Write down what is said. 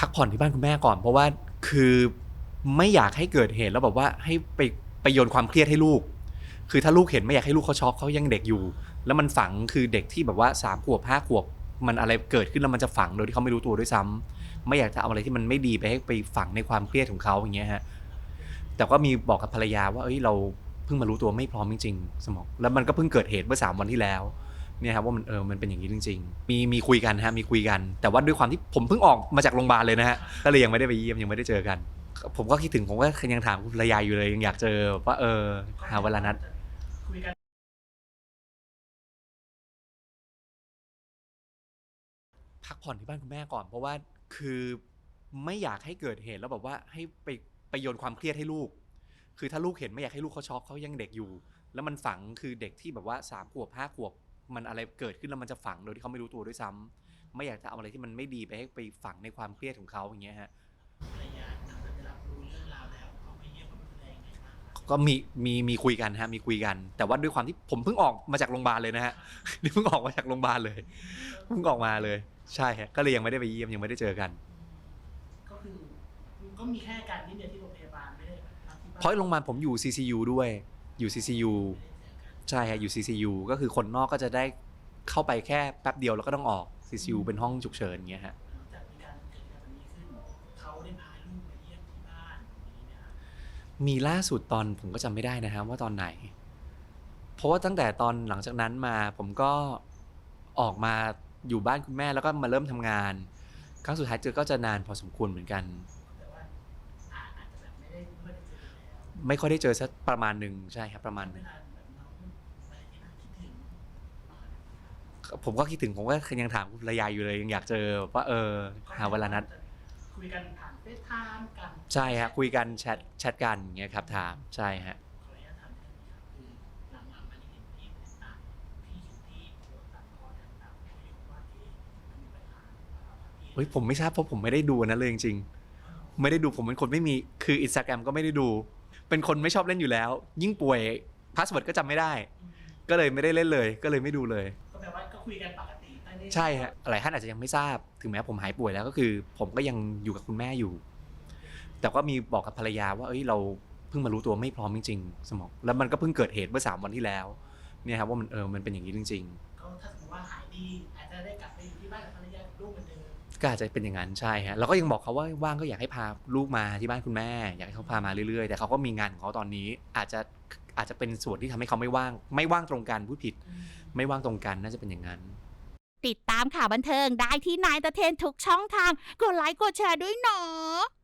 พักผ่อนที่บ้านคุณแม่ก่อน เพราะว่าคือไม่อยากให้เกิดเหตุแล้วแบบว่าให้ไปไปโยนความเครียดให้ลูก คือถ้าลูกเห็นไม่อยากให้ลูกเขาช็อกเขายังเด็กอยู่ แล้วมันฝังคือเด็กที่แบบว่าสามขวบห้าขวบมันอะไรเกิดขึ้นแล้วมันจะฝังโดยที่เขาไม่รู้ตัวด้วยซ้ำไม่อยากจะเอาอะไรที่มันไม่ดีไปให้ไปฝังในความเครียดของเขาอย่างเงี้ยฮะแต่ก็มีบอกกับภรรยาว่าเอ้ยเราเพิ่งมารู้ตัวไม่พร้อมจริงๆ สมองแล้วมันก็เพิ่งเกิดเหตุเมื่อสามวันที่แล้ว เนี่ยครับว่ามันเออมันเป็นอย่างนี้จริง ๆ มีมีคุยกันฮะมีคุยกัน แต่ว่าด้วยความที่ผมเพิ่งออกมาจากโรงพยาบาลเลยนะฮะก็เลยยังไม่ได้ไปเยี่ยมยังไม่ได้เจอกัน ผมก็คิดถึงผมก็ยังถามคุณภรรยาอยู่เลยยังอยากเจอว่าเออหาเวลานัดคุยกันพักผ่อนที่บ้านคุณแม่ก่อน เพราะว่าคือไม่อยากให้เกิดเหตุแล้วแบบว่าให้ไปไปโยนความเครียดให้ลูก คือถ้าลูกเห็นไม่อยากให้ลูกเขาช็อกเขายังเด็กอยู่ แล้วมันฝังคือเด็กที่แบบว่าสามขวบห้าขวบ มันอะไรเกิดขึ้นแล้วมันจะฝังโดยที่เขาไม่รู้ตัวด้วยซ้ำไม่อยากจะเอาอะไรที่มันไม่ดีไปให้ไปฝังในความเครียดของเขาอย่างเงี้ยฮะภรรยาหลังจากได้รับรู้เรื่องราวแล้วเขาไปเยี่ยมกับภรรยายังไงบ้างครับก็มีมีมีคุยกันฮะมีคุยกัน แต่ว่าด้วยความที่ผมเพิ่งออกมาจากโรงพยาบาลเลยนะฮะนี่เพิ่งออกมาจากโรงพยาบาลเลยเพิ่งออกมาเลย ใช่ฮะก็เลยยังไม่ได้ไปเยี่ยมยังไม่ได้เจอกัน ก็คือก็มีแค่การที่เดียวที่โรงพยาบาลไม่ได้รับที่บ้านเพราะโรงพยาบาลผมอยู่ CCU ด้วยอยู่ CCU ใช่ฮะอยู่ CCU ก็คือคนนอกก็จะได้เข้าไปแค่แป๊บเดียวแล้วก็ต้องออก CCU เป็นห้องฉุกเฉินอย่างเงี้ยฮะหลังจากมีการเกิดเหตุการณ์แบบนี้ขึ้นเขาได้พาลูกไปเยี่ยมที่บ้านอย่างนี้นะครับมีล่าสุดตอนผมก็จำไม่ได้นะฮะว่าตอนไหน เพราะว่าตั้งแต่ตอนหลังจากนั้นมาผมก็ออกมาอยู่บ้านคุณแม่แล้วก็มาเริ่มทำงาน ครั้งสุดท้ายเจอก็จะนานพอสมควรเหมือนกันแต่ว่าอาอาจจะแบบไม่ได้ไม่ได้เจอแล้วไม่ค่อยได้เจอสักประมาณหนึ่งใช่ครับประมาณหเวนึ่งลาแบบน้องอะไรที่น่าคิดถึง ผมก็คิดถึงผมก็ยังถามคุณภรรยาอยู่เลยยังอยากเจอว่าเออหาเวลานัดคุยกันผ่านเฟซไทม์กันใช่ฮะคุยกันแชทแชทกันอย่างเงี้ยครับถามใช่ฮะขออนุญาตถามนิดนึงครับคือหลังๆมานี่เห็นพี่ต่างพี่อยู่ที่โพสต์ตัดข้อต่างๆเขาอยู่ว่าเอ๊ะมันมีปัญหาอะไรเฮ้ยผมไม่ทราบเพราะผมไม่ได้ดูอันนั้นเลยจริงๆไม่ได้ดูผมเป็นคนไม่มีคืออินสตาแกรมก็ไม่ได้ดู เป็นคนไม่ชอบเล่นอยู่แล้ว ยิ่งป่วยพาสเวิร์ดก็จำไม่ได้ ก็เลยไม่ได้เล่นเลย ก็เลยไม่ดูเลยก็แปลว่าก็ คุยกันปกติตั้งแต่ใช่ฮะหลายท่านอาจจะยังไม่ทราบ ถึงแม้ผมหายป่วยแล้วก็คือ ผมก็ยังอยู่กับคุณแม่อยู่ แต่ก็มีบอกกับภรรยาว่า เอ้ยเราเพิ่งมารู้ตัวไม่พร้อมจริงๆ สมอง แล้วมันก็เพิ่งเกิดเหตุเมื่อสามวันที่แล้วเนี่ยครับว่ามันเออมันเป็นอย่างนี้จริง ก็ถ้าสมมติว่าหายดีอาจจะได้กลับไปอยู่ที่บ้านกับภรรยากับลูกเหมือนเดิมๆ ก็อาจจะเป็นอย่างนั้นใช่ฮะแล้วก็ยังบอกเขาว่าว่างก็อยากให้พาลูกมาที่บ้านคุณแม่ อยากให้เขาพามาเรื่อยๆ แต่เขาก็มีงานของเขาตอนนี้อาจจะ อาจจะเป็นส่วนที่ทำให้เขาไม่ว่าง ไม่ว่างตรงกันพูดผิด ไม่ว่างตรงกันน่าจะเป็นอย่างนั้น ติดตามข่าวบันเทิงได้ที่นายตะเทนทุกช่องทาง กดไลค์กดแชร์ด้วยเนาะ